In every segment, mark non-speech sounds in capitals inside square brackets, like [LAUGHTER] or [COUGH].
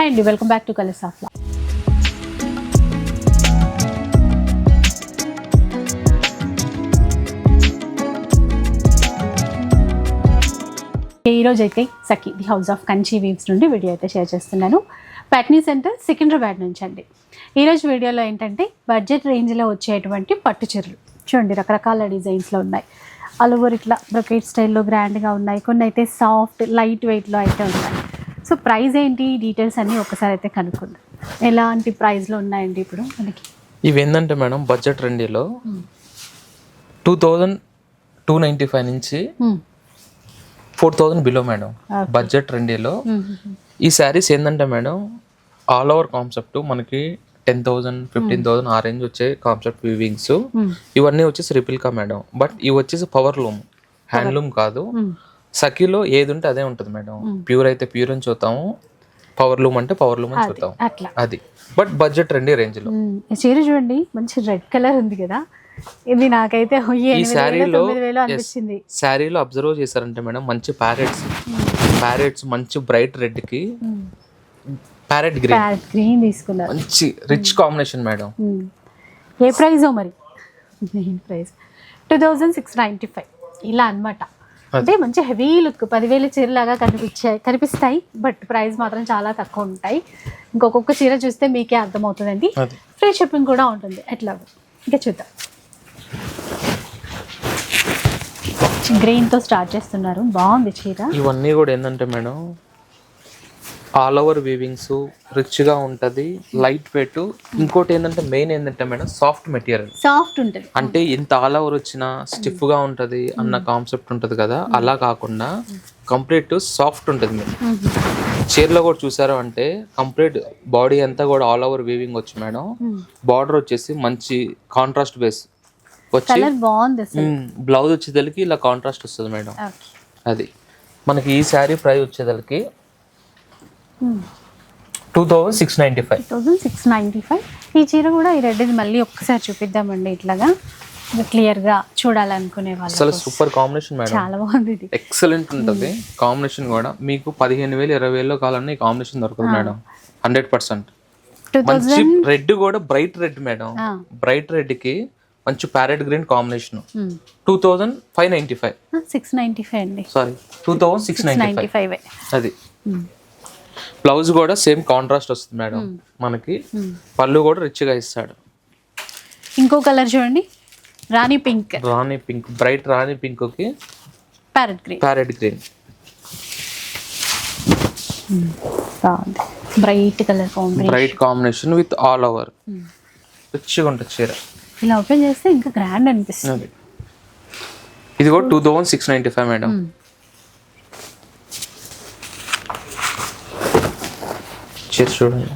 Hi అండి welcome back to Colors of Love ఈరోజు అయితే Sakhi the House of Kanchi weaves నుండి video అయితే షేర్ చేస్తున్నాను. ప్యాట్నీ సెంటర్ సికింద్రాబాద్ నుంచి అండి. ఈరోజు వీడియోలో ఏంటంటే బడ్జెట్ రేంజ్లో వచ్చేటువంటి పట్టు చీరలు. చూడండి రకరకాల డిజైన్స్లో ఉన్నాయి. ఆల్ ఓవర్ ఇట్లా బ్రొకెట్ స్టైల్లో గ్రాండ్గా ఉన్నాయి. కొన్ని అయితే సాఫ్ట్ లైట్ వెయిట్లో అయితే ఉన్నాయి. సో ప్రైస్ ఏంటి డీటెయిల్స్ అన్నీ ఒకసారి అయితే కనుక్కుందాం ఎలాంటి ప్రైస్లో ఉన్నాయండి ఇప్పుడు మనకి ఇవి ఏంటంటే madam budget రెండీలో two thousand two ninety five నుంచి. Four thousand below madam. Budget రెండీలో. ఈ శారీస్ ఏంటంటే మేడం ఆల్ ఓవర్ కాన్సెప్ట్ మనకి టెన్ థౌసండ్ ఫిఫ్టీన్ థౌసండ్ ఆ రేంజ్ వచ్చే కాన్సెప్ట్ వివింగ్స్. ఇవన్నీ వచ్చేసి రిపిల్కా మేడం బట్ ఇవి వచ్చేసి పవర్ లూమ్ హ్యాండ్లూమ్ కాదు. సఖీలో ఏది ఉంటే అదే ఉంటుంది మేడం. ప్యూర్ అయితే ప్యూర్ అని చూస్తాము పవర్ లూమ్ అంటే పవర్ లూమ్ అని చూద్దాం అట్లా. అది. బట్ బడ్జెట్ రెండే రేంజ్లో చీర చూడండి మంచి రెడ్ కలర్ ఉంది కదా. ఇది నాకైతే ఈ శారీలో అనిపించింది. శారీలో అబ్జర్వ్ చేశారంటే మేడం మంచి ప్యారెట్స్. ప్యారెట్స్ మంచి బ్రైట్ రెడ్కి ప్యారెట్ గ్రీన్. గ్రీన్ తీసుకున్నారు. మంచి రిచ్ కాంబినేషన్ మేడం. ఏ ప్రైజో మరి? [LAUGHS] Main price two thousand six ninety five. ఇలా అన్నమాట. అంటే మంచి హెవీ లుక్ పదివేల చీరలాగా కనిపించాయి కనిపిస్తాయి బట్ ప్రైస్ మాత్రం చాలా తక్కువ ఉంటాయి. ఇంకొకొక్క చీర చూస్తే మీకే అర్థమవుతుందండి. ఫ్రీ షిప్పింగ్ కూడా ఉంటుంది. ఎట్లా ఇంకా చూద్దాం. గ్రీన్తో స్టార్ట్ చేస్తున్నారు. బాగుంది చీర. ఇవన్నీ కూడా ఏంటంటే మేడం ఆల్ ఓవర్ వీవింగ్స్ రిచ్గా ఉంటది లైట్ వెయిట్. ఇంకోటి ఏంటంటే మెయిన్ ఏంటంటే మేడం సాఫ్ట్ మెటీరియల్. సాఫ్ట్ ఉంటుంది. అంటే ఇంత ఆల్ ఓవర్ వచ్చినా స్టిఫ్గా ఉంటది అన్న కాన్సెప్ట్ ఉంటది కదా అలా కాకుండా కంప్లీట్ సాఫ్ట్ ఉంటుంది మీరు చీరలో కూడా చూసారు అంటే కంప్లీట్ బాడీ అంతా కూడా ఆల్ ఓవర్ వీవింగ్ వచ్చి మేడం. బార్డర్ వచ్చేసి మంచి కాంట్రాస్ట్ బేస్ వచ్చి బ్లౌజ్ వచ్చేదలికి ఇలా కాంట్రాస్ట్ వస్తుంది మేడం. అది. మనకి ఈ sari price వచ్చేదలికి two thousand six ninety five thousand six ninety five ఈ చీర కూడా ఈ రెడ్డిది మళ్ళీ ఒక్కసారి చూపిద్దామండి ఇట్లాగా. క్లియర్గా చూడాలనుకునే వాళ్ళు అసలు సూపర్ కాంబినేషన్ మేడం చాలా బాగుంది ఇది. ఎక్సలెంట్ ఉంటుంది. కాంబినేషన్ కూడా. మీకు పదిహేను వేలు ఇరవై వేలు కావాలన్నా ఈ కాంబినేషన్ దొరకదు మేడం హండ్రెడ్ పర్సెంట్ మంచి రెడ్ కూడా బ్రైట్ రెడ్ మేడం బ్రైట్ రెడ్కి మంచి parrot green combination two thousand five ninety five six ninety five అండి. Sorry two thousand six ninety ninety five five అది. బ్లౌజ్ కూడా సేమ్ కాంట్రాస్ట్ వస్తుంది madam మనకి. పళ్ళు కూడా రిచ్గా ఇస్తాడు. ఇంకో కలర్ చూడండి. Rani pink. Rani pink bright rani పింక్కి ప్యారెట్ గ్రీన్. Parrot green. బాగుంది. Bright colour combination. Bright combination with all over. రిచ్గా ఉంటుంది చీర. ఇలా ఓపెన్ చేస్తే ఇంకా గ్రాండ్ అనిపిస్తుంది. ఇది కూడా two thousand six ninety five madam. చీర చూడండి.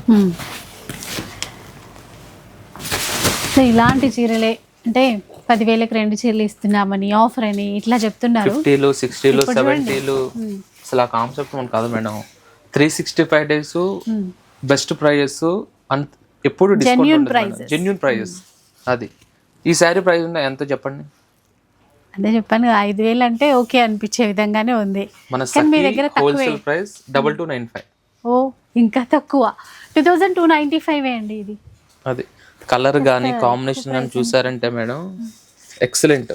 సో ఇలాంటి చీరలే అంటే పదివేలకు రెండు చీరలు ఇస్తున్నామని ఆఫర్ అని ఇట్లా చెప్తున్నారు. ఫిఫ్టీలు సిక్స్టీలు. సెవెంటీలు. అసలు ఆ కాన్సెప్ట్ మనకు కాదు madam. Three sixty five days. Best prices అంత ఎప్పుడు డిస్కౌంట్ prices. జెన్యున్ ప్రైజెస్ అది. ఈ శారీ ప్రైస్ ఉందా? ఎంత చెప్పండి? అదే చెప్పాను ఐదు వేలు అంటే ఓకే అనిపించే విధంగానే ఉంది. మన మీ దగ్గర wholesale price double two nine five ఓ ఇంకా తక్కువ. Two thousand two ninety five అండి ఇది. అది. కలర్ కానీ కాంబినేషన్ కానీ చూసారంటే మేడం ఎక్సలెంట్.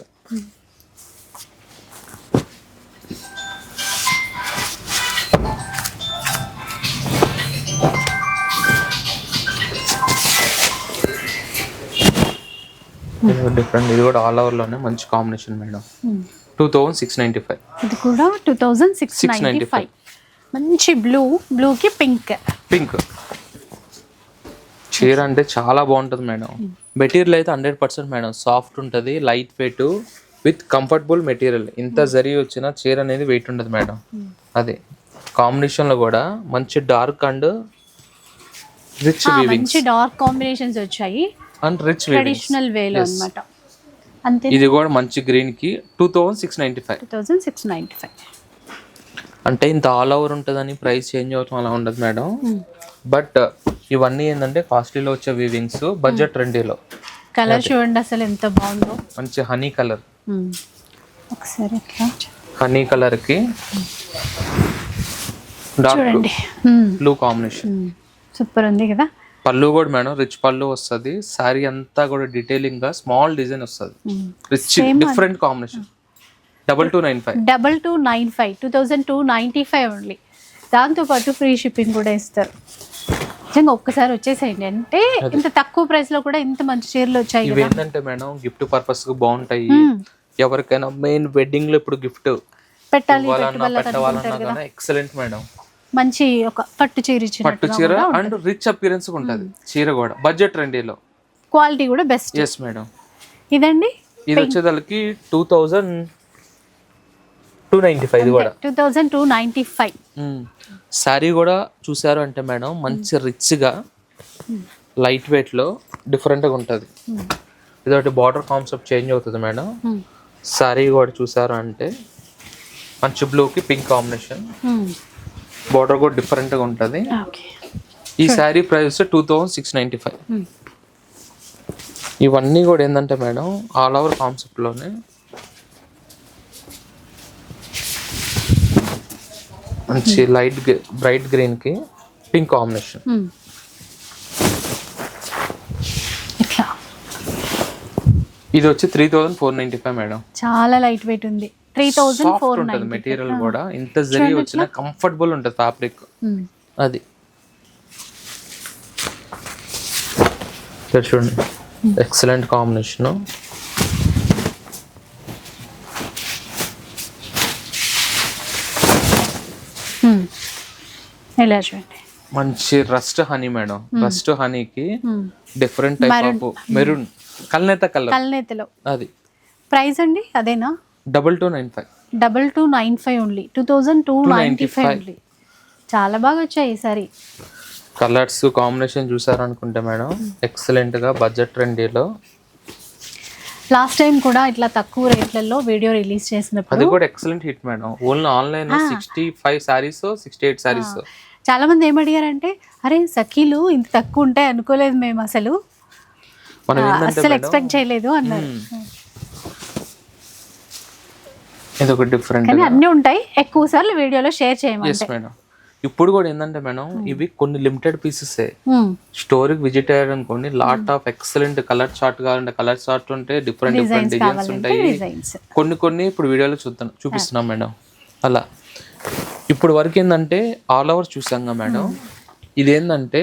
డిఫరెంట్ ఇది కూడా ఆల్ ఓవర్లోనే మంచి combination madam. Two thousand six ninety five. ఇది కూడా two thousand six 695. Ninety five. మంచి బ్లూ బ్లూకి పింక్. పింక్. చీర అంటే చాలా బాగుంటుంది మేడం. మెటీరియల్ అయితే హండ్రెడ్ పర్సెంట్ మేడం. సాఫ్ట్ ఉంటుంది light weight with comfortable material. ఇంత జరి వచ్చిన చీర అనేది వెయిట్ ఉంటుంది మేడం. అదే. కాంబినేషన్లో కూడా మంచి డార్క్ అండ్ రిచ్ మంచి డార్క్ కాంబినేషన్స్ వచ్చాయి. అండ్ రిచ్ ట్రెడిషనల్ వేలో అన్నమాట. అంతే. ఇది కూడా మంచి గ్రీన్కి two thousand six ninety five two thousand six ninety five అంటే ఇంత ఆల్ ఓవర్ ఉంటుందని ప్రైస్ చేంజ్ అవుతాం అలా ఉండదు మేడం బట్ ఇవన్నీ ఏంటంటే కాస్ట్లీలో వచ్చే వీవింగ్స్ బడ్జెట్ రెండీలో కలర్ చూడండి అసలు ఎంత బాగుందో. మంచి హనీ కలర్ మ్మ్. ఒకసారి హనీ కలర్కి డార్క్. Blue combination. సూపర్ ఉంది కదా? పళ్ళు కూడా మేడం రిచ్ పళ్ళు వస్తుంది. శారీ అంతా కూడా డీటెయిలింగ్గా స్మాల్ డిజైన్ వస్తుంది. Rich different combination double two nine five double two nine five two thousand two ninety five only దాంతోపాటు ఫ్రీ షిప్పింగ్ కూడా ఇస్తారు. నిజంగా ఒక్కసారి వచ్చేసేయండి. అంటే ఇంత తక్కువ ప్రైస్లో కూడా ఇంత మంచి చీరలు వచ్చాయి ఏంటంటే మేడం గిఫ్ట్ పర్పస్కి బాగుంటాయి. ఎవరికైనా మెయిన్ వెడ్డింగ్లో ఇప్పుడు గిఫ్ట్ పెట్టాలి ఎక్సలెంట్ మేడం. మంచి ఒక పట్టు చీర పట్టు చీర అండ్ రిచ్ అపిరెన్స్ ఉంటది. చీర కూడా. బడ్జెట్ రెండీలో. క్వాలిటీ కూడా బెస్ట్ ఎస్ మేడం ఇదండి ఇది వచ్చేదానికి two thousand two ninety five ఇది కూడా. Two thousand two ninety five. Sari కూడా చూసారు అంటే మేడం మంచి రిచ్గా లైట్ వెయిట్లో డిఫరెంట్గా ఉంటుంది. ఇదొకటి బార్డర్ కాన్సెప్ట్ చేంజ్ అవుతుంది మేడం. శారీ కూడా చూసారు అంటే మంచి బ్లూకి పింక్ కాంబినేషన్. బార్డర్ కూడా డిఫరెంట్గా ఉంటుంది. ఓకే. ఈ sari price two thousand six ninety five. ఇవన్నీ కూడా ఏంటంటే మేడం ఆల్ ఓవర్ కాన్సెప్ట్లోనే మంచి లైట్ బ్రైట్ గ్రీన్కి పింక్ కాంబినేషన్ ఇట్లా ఇది వచ్చి three thousand four ninety five madam. చాలా లైట్ వెయిట్ ఉంది. త్రీ సాఫ్ట్ ఫోర్ ఉంటుంది మెటీరియల్ కూడా. ఇంత జరి వచ్చిన కంఫర్టబుల్ ఉంటుంది ఫ్యాబ్రిక్ అది. చూడండి. ఎక్సలెంట్ కాంబినేషన్ ఇలా చూడండి? మంచి రస్ట్ హనీ మేడం. రస్ట్ హనీకి. డిఫరెంట్ టైప్ ఆఫ్ మెరూన్ కల్నేత కలర్. కల్నేతలో. అది. ప్రైస్ అండి? అదేనా? Double two nine five double two nine five only two thousand two ninety five only చాలా బాగా వచ్చాయి ఈసారి కలర్స్ కాంబినేషన్ చూసారనుకుంటే మేడం ఎక్సలెంట్గా బడ్జెట్ ట్రెండీలో లాస్ట్ టైం కూడా ఇట్లా తక్కువ రేట్లలో వీడియో రిలీజ్ అది చేసినప్పుడు కూడా excellent hit madam. Only online sixty five saris sixty eight saris చాలా మంది ఏం అడిగారంటే అరే సఖీలు ఇంత తక్కువ ఉంటాయి అనుకోలేదు మేము అసలు. మేడం ఎక్స్పెక్ట్ చేయలేదు అన్నారు. ఇది ఒక డిఫరెంట్ కానీ అన్నీ ఉంటాయి. ఎక్కువ సార్లు వీడియోలో షేర్ చేయమంటే. ఇప్పుడు కూడా ఏంటంటే మేడం ఇవి కొన్ని లిమిటెడ్ పీసెస్. స్టోరీకి విజిట్ అయ్యారు అనుకోండి lot of excellent colour chart కావాలంటే కలర్ చార్ట్ ఉంటే డిఫరెంట్ డిఫరెంట్ డిజైన్స్ ఉంటాయి. కొన్ని కొన్ని ఇప్పుడు వీడియోలో చూద్దాం చూపిస్తున్నాం మేడం. అలా. ఇప్పుడు వరకు ఏంటంటే ఆల్ ఓవర్ చూసాంగా మేడం. ఇదేంటంటే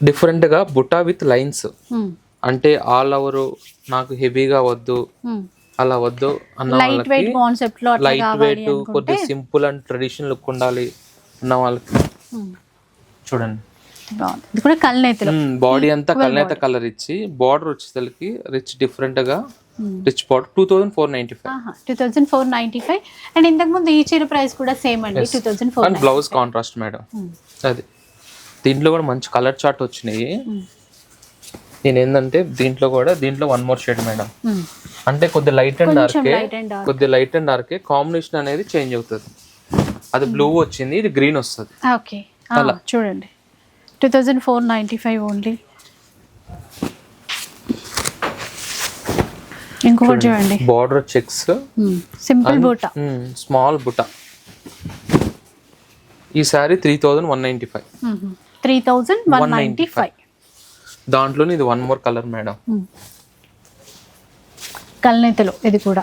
డిఫరెంట్గా బుటా విత్ లైన్స్ అంటే ఆల్ ఓవర్ నాకు హెవీగా వద్దు ఉమ్. అలా వద్దు అన్న లైట్ వాళ్ళకి వెయిట్ కాన్సెప్ట్లో అట్లా లైట్ వెయిట్ కొద్దిగా సింపుల్ అండ్ ట్రెడిషనల్ లుక్ ఉండాలి అన్న వాళ్ళకి. ఉమ్, చూడండి. బాడీ అంతా కలనేత కలర్ ఇచ్చి బార్డర్ వచ్చేసరికి రిచ్ డిఫరెంట్గా rich border two thousand four ninety five two thousand four ninety five and ఇంతకు ముందు ఈ చీర ప్రైస్ కూడా సేమ్ అండి two thousand four and blouse contrast madam అది. దీంట్లో కూడా మంచి కలర్ చార్ట్ వచ్చినాయి. నేను ఏంటంటే దీంట్లో కూడా దీంట్లో వన్ మోర్ షేడ్ మేడం అంటే కొద్ది లైట్ అండ్ డార్కే. కొద్ది లైట్ అండ్ డార్కే కాంబినేషన్ అనేది చేంజ్ అవుతుంది. అది బ్లూ వచ్చింది ఇది గ్రీన్ వస్తుంది. ఓకే చూడండి. Two thousand four ninety five only ఇంకొకటి చూడండి. బార్డర్ చెక్స్ సింపుల్ బూట స్మాల్ బుట్ట ఈ sari three thousand one ninety five three thousand one ninety five దాంట్లోనే ఇది వన్ మోర్ కలర్ మేడం కల్నేతలో ఇది కూడా.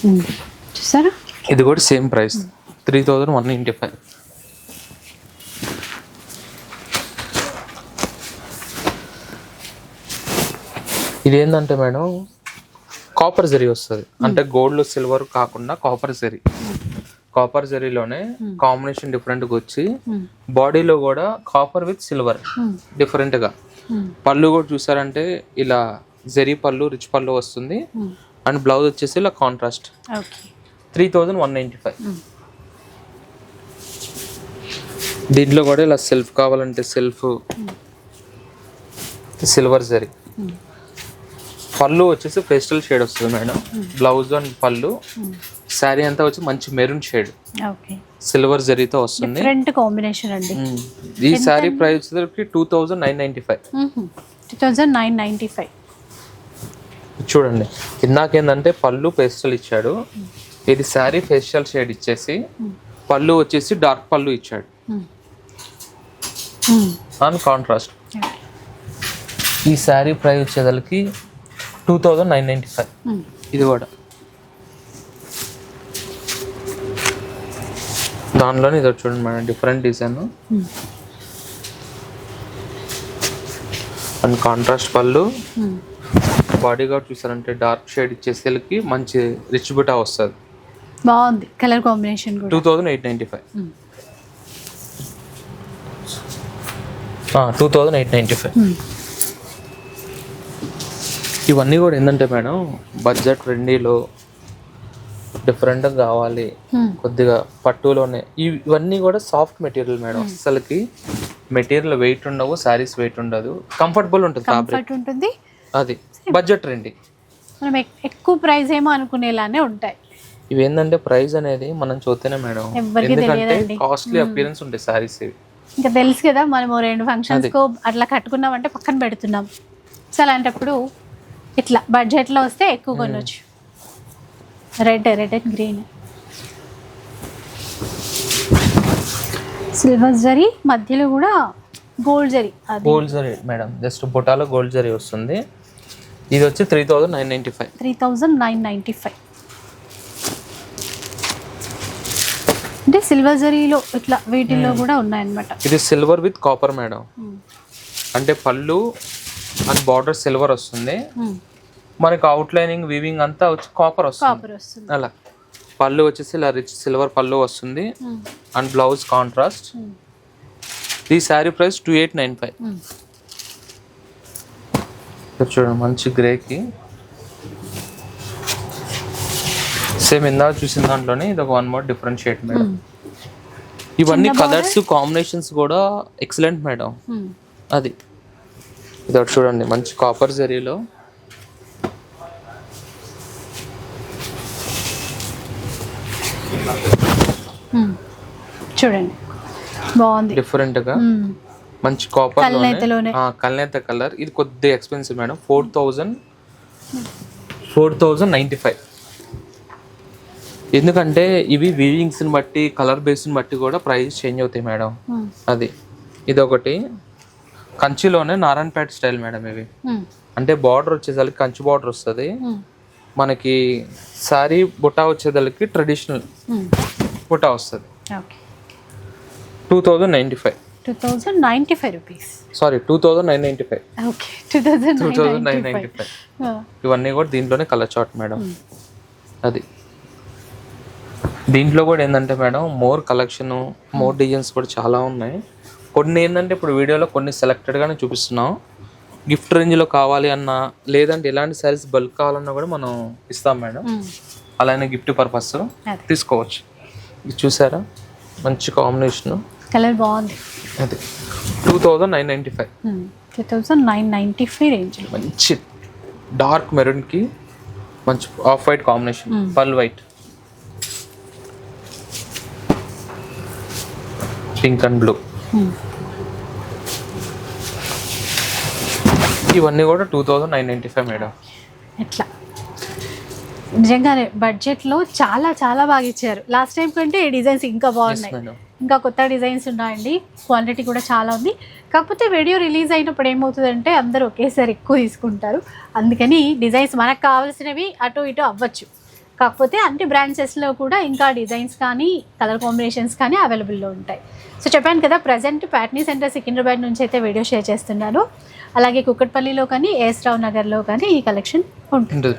Hmm. చూసారా? ఇది కూడా same price three thousand one ninety five ఇది ఏంటంటే మేడం కాపర్ జరీ వస్తుంది. అంటే గోల్డ్ సిల్వర్ కాకుండా కాపర్ జరీ కాపర్ జరీలోనే కాంబినేషన్ డిఫరెంట్గా వచ్చి బాడీలో కూడా కాపర్ విత్ సిల్వర్ డిఫరెంట్గా పళ్ళు కూడా చూసారంటే ఇలా జరీ పళ్ళు రిచ్ పళ్ళు వస్తుంది. అండ్ బ్లౌజ్ వచ్చేసి ఇలా contrast three thousand one ninety five దీంట్లో కూడా ఇలా సెల్ఫ్ కావాలంటే సెల్ఫ్ సిల్వర్ జరీ పళ్ళు వచ్చేసి పేస్టల్ షేడ్ వస్తుంది మేడం. బ్లౌజ్ అండ్ పళ్ళు. శారీ అంతా వచ్చి మంచి మెరూన్ షేడ్. ఓకే. సిల్వర్ జరీతో వస్తుంది. డిఫరెంట్ కాంబినేషన్ అండి. ఈ sari price two thousand nine ninety five. Two thousand nine ninety five. చూడండి. ఇందాకేందంటే పళ్ళు పేస్టల్ ఇచ్చాడు. ఇది శారీ ఫేషియల్ షేడ్ ఇచ్చేసి పళ్ళు వచ్చేసి డార్క్ పళ్ళు ఇచ్చాడు. And contrast. ఈ శారీ ప్రైస్ వచ్చేదానికి two thousand nine ninety five. ఇది కూడా. దానిలోనే ఇది ఒకటి చూడండి madam different design. And contrast పళ్ళు. బాడీ గార్డ్ చూసారంటే డార్క్ షేడ్ ఇచ్చేసరికి మంచి రిచ్ బుటా వస్తుంది. బాగుంది కలర్ కాంబినేషన్ కూడా. Two thousand eight ninety five. Two thousand eight ninety five. ఇవన్నీ కూడా ఏంటంటే మేడం బడ్జెట్ రెండీలో డిఫరెంట్గా కావాలి. Hmm. కొద్దిగా పట్టులోనే. ఇవి- ఇవన్నీ కూడా సాఫ్ట్ మెటీరియల్ మేడం. అసలుకి మెటీరియల్ వెయిట్ ఉండవు శారీస్ వెయిట్ ఉండదు. కంఫర్టబుల్ ఉంటుంది ఫ్యాబ్రిక్ కంఫర్ట్ ఉంటుంది. అది. బడ్జెట్ రెండి మనం ఎక్- ఎక్కువ ప్రైస్ ఏమో అనుకునేలానే ఉంటాయి. ఇవి ఏంటంటే ప్రైస్ అనేది మనం చూస్తేనే మేడం. ఎందుకంటే. కాస్ట్లీ అపియరెన్స్ ఉంటాయి శారీస్ ఇవి. ఇంకా తెలుసు కదా మనం రెండు ఫంక్షన్స్ కో అట్లా కట్టుకున్నామంటే పక్కన పెడుతున్నాం. సో అలాంటప్పుడు ఇట్లా బడ్జెట్లో వస్తే ఎక్కువ కొనవచ్చు red red and green silver zari మధ్యలో కూడా gold zari. Gold zari madam just బొటాలో gold zari వస్తుంది. ఇది వచ్చి three thousand nine ninety five three thousand nine ninety five అంటే సిల్వర్ జరీలో ఇట్లా వీటిల్లో కూడా ఉన్నాయన్నమాట. ఇది సిల్వర్ విత్ కాపర్ మేడం అంటే పళ్ళు అండ్ బార్డర్ సిల్వర్ వస్తుంది. మనకి అవుట్లైనింగ్ వీవింగ్ అంతా వచ్చి కాపర్ వస్తుంది. అలా. పళ్ళు వచ్చేసి ఇలా రిచ్ సిల్వర్ పళ్ళు వస్తుంది. అండ్ బ్లౌజ్ కాంట్రాస్ట్ ఈ sari price two eight nine five చూడండి మంచి గ్రేకి సేమ్ ఇందాక చూసిన దాంట్లోనే ఇది ఒక one more different shade madam ఇవన్నీ కలర్స్ కాంబినేషన్స్ కూడా ఎక్సలెంట్ మేడం అది. ఇది ఒకటి చూడండి మంచి కాపర్ జరీలో చూడండి. బాగుంది. డిఫరెంట్గా. మంచి కాపర్. కల్నేత కలర్. ఇది కొద్దిగా expensive madam four thousand four thousand ninety five ఎందుకంటే ఇవి వీవింగ్స్ని బట్టి కలర్ బేస్ని బట్టి కూడా ప్రైస్ చేంజ్ అవుతాయి మేడం. అది. ఇదొకటి. కంచిలోనే నారాయణపేట స్టైల్ మేడం ఇవి. అంటే బార్డర్ వచ్చేసరికి కంచి బార్డర్ వస్తుంది. మనకి శారీ బుటా వచ్చేసరికి ట్రెడిషనల్. బుటా వస్తుంది. Two thousand ninety five. Two thousand ninety five rupees. Sorry two thousand nine ninety five. Okay two thousand two thousand nine ninety five. ఇవన్నీ కూడా దీంట్లోనే కలర్ చార్ట్ మేడం. అది. దీంట్లో కూడా ఏంటంటే madam more collection more designs కూడా చాలా ఉన్నాయి. కొన్ని ఏంటంటే ఇప్పుడు వీడియోలో కొన్ని సెలెక్టెడ్గానే చూపిస్తున్నాం. గిఫ్ట్ రేంజ్లో కావాలి అన్నా లేదంటే ఎలాంటి శారీస్ బల్క్ కావాలన్నా కూడా మనం ఇస్తాం మేడం. అలానే గిఫ్ట్ పర్పస్. తీసుకోవచ్చు. ఇది చూసారా? మంచి కాంబినేషన్ కలర్ బాగుంది. అది. Two thousand nine ninety five two thousand nine ninety five range మంచి డార్క్ మెరూన్కి మంచి off white combination pearl white. Pink and blue. ఇవన్నీ కూడా two thousand nine ninety five madam ఎట్లా? నిజంగానే బడ్జెట్లో చాలా చాలా బాగా ఇచ్చారు. లాస్ట్ టైం కంటే ఈ డిజైన్స్ ఇంకా బాగున్నాయి. ఇంకా కొత్త డిజైన్స్ ఉన్నాయండి. క్వాంటిటీ కూడా చాలా ఉంది. కాకపోతే వీడియో రిలీజ్ అయినప్పుడు ఏమవుతుందంటే అందరూ ఒకేసారి ఎక్కువ తీసుకుంటారు. అందుకని డిజైన్స్ మనకు కావాల్సినవి అటు ఇటు అవ్వచ్చు. కాకపోతే అన్ని బ్రాంచెస్లో కూడా ఇంకా డిజైన్స్ కానీ కలర్ కాంబినేషన్స్ కానీ అవైలబుల్లో ఉంటాయి. సో చెప్పాను కదా ప్రజెంట్ ప్యాట్నీ సెంటర్ సికింద్రాబాద్ నుంచి అయితే వీడియో షేర్ చేస్తున్నాను. అలాగే కుక్కట్పల్లిలో కానీ ఏఎస్ రావు నగర్లో కానీ ఈ కలెక్షన్ ఉంటుంది.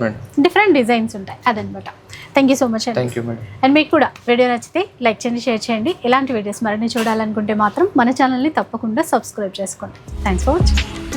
డిఫరెంట్ డిజైన్స్ ఉంటాయి అదనమాట. థ్యాంక్ యూ సో మచ్ అండి అండ్ మీకు కూడా వీడియో నచ్చితే లైక్ చేయండి షేర్ చేయండి. ఇలాంటి వీడియోస్ మరిన్ని చూడాలనుకుంటే మాత్రం మన ఛానల్ని తప్పకుండా సబ్స్క్రైబ్ చేసుకోండి. Thanks for watching